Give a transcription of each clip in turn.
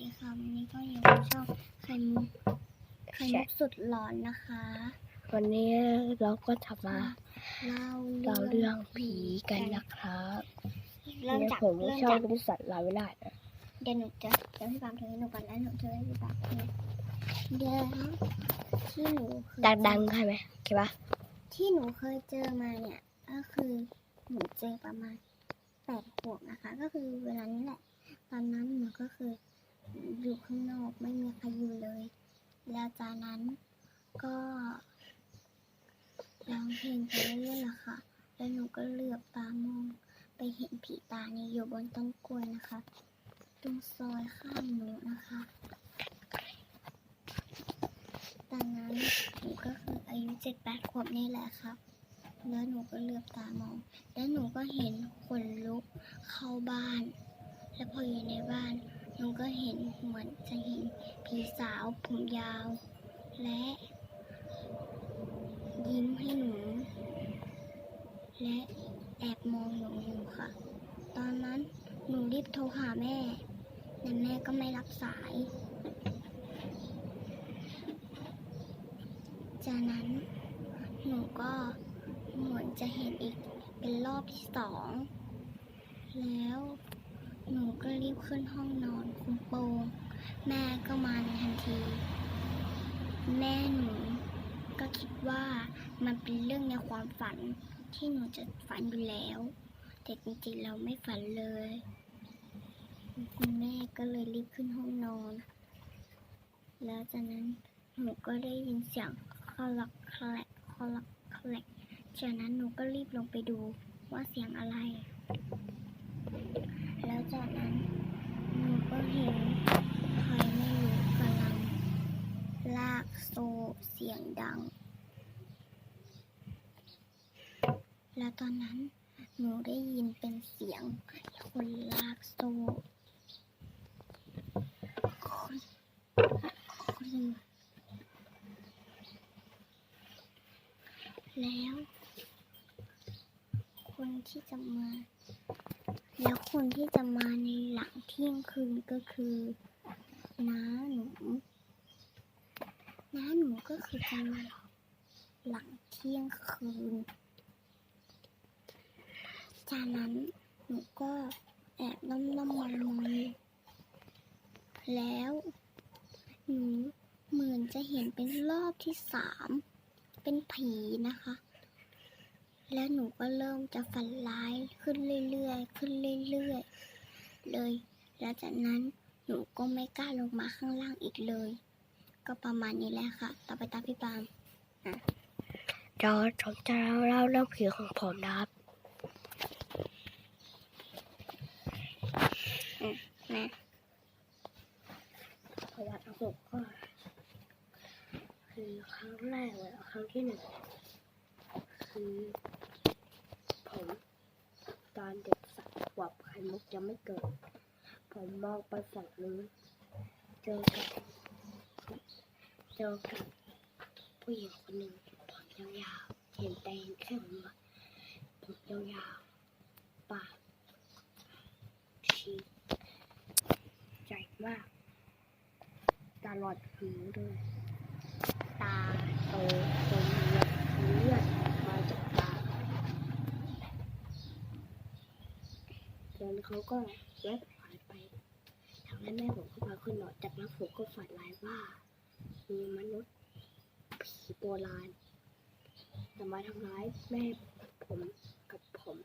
ดีค่ะวันนี้ก็อยู่กับช่องไข่มุกไข่มุกสุดหลอนนะคะ วันนี้เราก็จะมาเล่าเล่าเรื่องผีกันนะครับเริ่มเนี่ยจากผมเริ่มชอจาบกเป็นสัตว์ลายไม่ได้นะเดี๋ยวหนูจะเดี๋ยวพี่ปามถือให้หนูก่อนแล้วหนูจะให้พี่ปามถือเดี๋ยวที่หนูเคยดังๆใช่ไหมโอเคปะที่หนูเคยเจอมาเนี่ยก็คือหนูเจอประมาณแปดขวบนะคะ ก็คือเวลานี้แหละ ตอนนั้นหนูก็คือ อยู่ข้างนอกไม่มีใครอยู่เลย แล้วจากนั้นก็ร้องเพลงไปเรื่อยๆแหละค่ะ แล้วหนูก็เหลือบตามองไปเห็นผีตาเนี่ยอยู่บนต้นกล้วยนะคะ ตรงซอยข้างหนูนะคะตอนนั้นหนูก็คืออายุเจ็ดแปดขวบนี่แหละค่ะแล้วหนูก็เหลือบตามอง แล้วหนูก็เห็นคนลุกเข้าบ้าน แล้วพออยู่ในบ้าน หนูก็เห็นเหมือนจะเห็นผีสาวผมยาว และ ยิ้มให้หนู และแอบมองหนูอยู่ค่ะ ตอนนั้นหนูรีบโทรหาแม่ แต่แม่ก็ไม่รับสาย จากนั้นหนูก็เหมือนจะเห็นอีกเป็นรอบที่สอง แล้ว หนูก็รีบขึ้นห้องนอนคุมโปงแม่ก็มาในทันที แม่หนูก็คิดว่ามันเป็นเรื่องในความฝันที่หนูจะฝันอยู่แล้ว แต่จริงๆเราไม่ฝันเลย คุณแม่ก็เลยรีบขึ้นห้องนอน แล้วจากนั้นหนูก็ได้ยินเสียงคลักแคลกคลักแคลกจากนั้นหนูก็รีบลงไปดูว่าเสียงอะไร แล้วจากนั้นหนูก็เห็นใครไม่รู้กำลัง ลากโซ่เสียงดัง แล้วตอนนั้นหนูได้ยินเป็นเสียงคนลากโซ่คนคนแล้ว คนที่จะมา แล้วคนที่จะมาในหลังเที่ยงคืนก็คือน้าหนูน้าหนูก็คือจะมาหลังเที่ยงคืน จากนั้นหนูก็แอบน้ำน้ำมันมันแล้วหนูเหมือนจะเห็นเป็นรอบที่สามเป็นผีนะคะ แล้วหนูก็เริ่มจะฝันร้ายขึ้นเรื่อยๆ ขึ้นเรื่อยๆ เลย แล้วจากนั้นหนูก็ไม่กล้าลงมาข้างล่างอีกเลย ก็ประมาณนี้แหละค่ะ ต่อไปตามพี่ปาล์มเดี๋ยวผมจะเล่าเรื่องผีของผมนะครับแม่ประวัติของผมก็คือครั้งแรกเลยครั้งที่หนึ่งคือผมตอนเด็กสักข วบไข่มุกยังไม่เกิด ผมมองไปฝั่งนู้นเจอกับเจอกับผู้หญิงคนหนึ่งผมยาวๆเห็นแต่เห็นแค่หัวผมยาวๆปากชีใหญ่มากตลอดหูด้วย ตาโตจนเลือดเลือดมาจากตาแล้ว เขาก็แวบหายไปทางนั้นแม่ผมก็พาขึ้นรถจากนั้นผมก็ฝันร้ายว่า มีมนุษย์ผีโบราณจะมาทำร้ายแม่ผมกับผม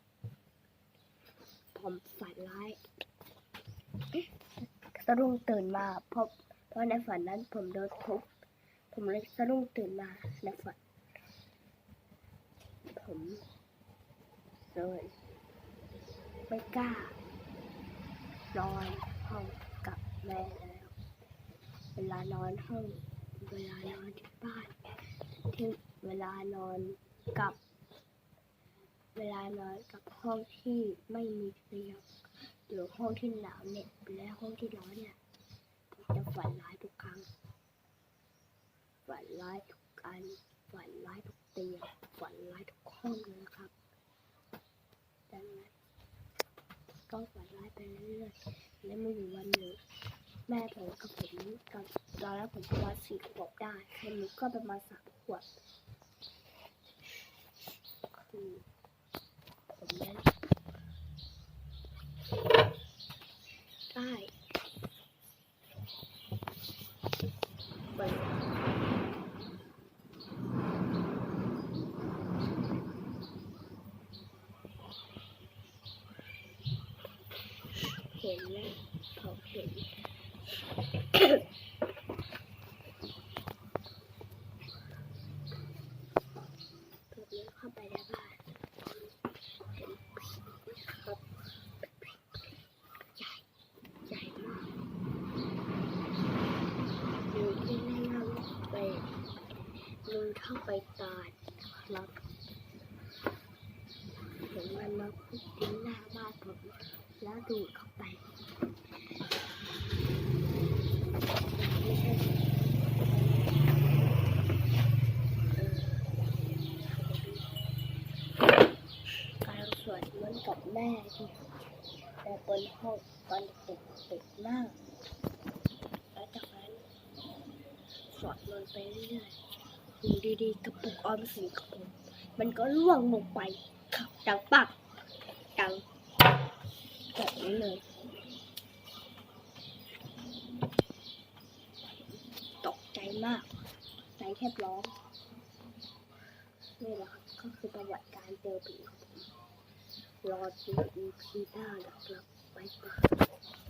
ผมฝันร้ายสะดุ้งตื่นมาเพราะเพราะในฝันนั้นผมโดนทุบผมเลยสะดุ้งตื่นมาในฝันผมเลยไม่กล้า นอนห้องกับแม่แล้ว เวลานอนห้อง เวลานอนที่บ้านที่เวลานอนกับ เวลานอนกับห้องที่ไม่มีเตียงหรือห้องที่หนาวเนี่ยและห้องที่ร้อนเนี่ยผมจะฝันร้ายทุกครั้ง ฝันร้ายทุกอันฝันร้ายทุกเตียงฝันร้ายทุกห้องเลยนะครับ ดังนั้นก็ฝันร้ายไป เรื่อยๆและมีอยู่วันหนึ่งแม่ผมกับผมกับตอนแรกผมประมาณสี่ขวบได้ไข่มุกก็ประมาณสามขวบคือผมเล่นได้เปิดเห็น แล้วผมเห็นผมเลี้ยวเข้าไปในบ้านเห็นผีครับใหญ่ใหญ่มากอยู่ที่แม่เล่าไปลุงเข้าไปตายครับ มาพุดดิ้นหน้าบ้านผมแล้วดูดเข้าไปการสวดมนต์กับแม่ที่แต่บนห้องตอนเด็กๆติดมากแล้วจากนั้นสวดมนต์ไปเรื่อยๆอยู่ดีๆกระปุกออมสินกระปุกมันก็ร่วงลงไปครับดังปัก นี้เลย ตกใจมาก ใจแทบร้องนี่แหละครับก็คือประวัติการเจอผีของผมรอดู EP หน้านะครับบ๊ายบาย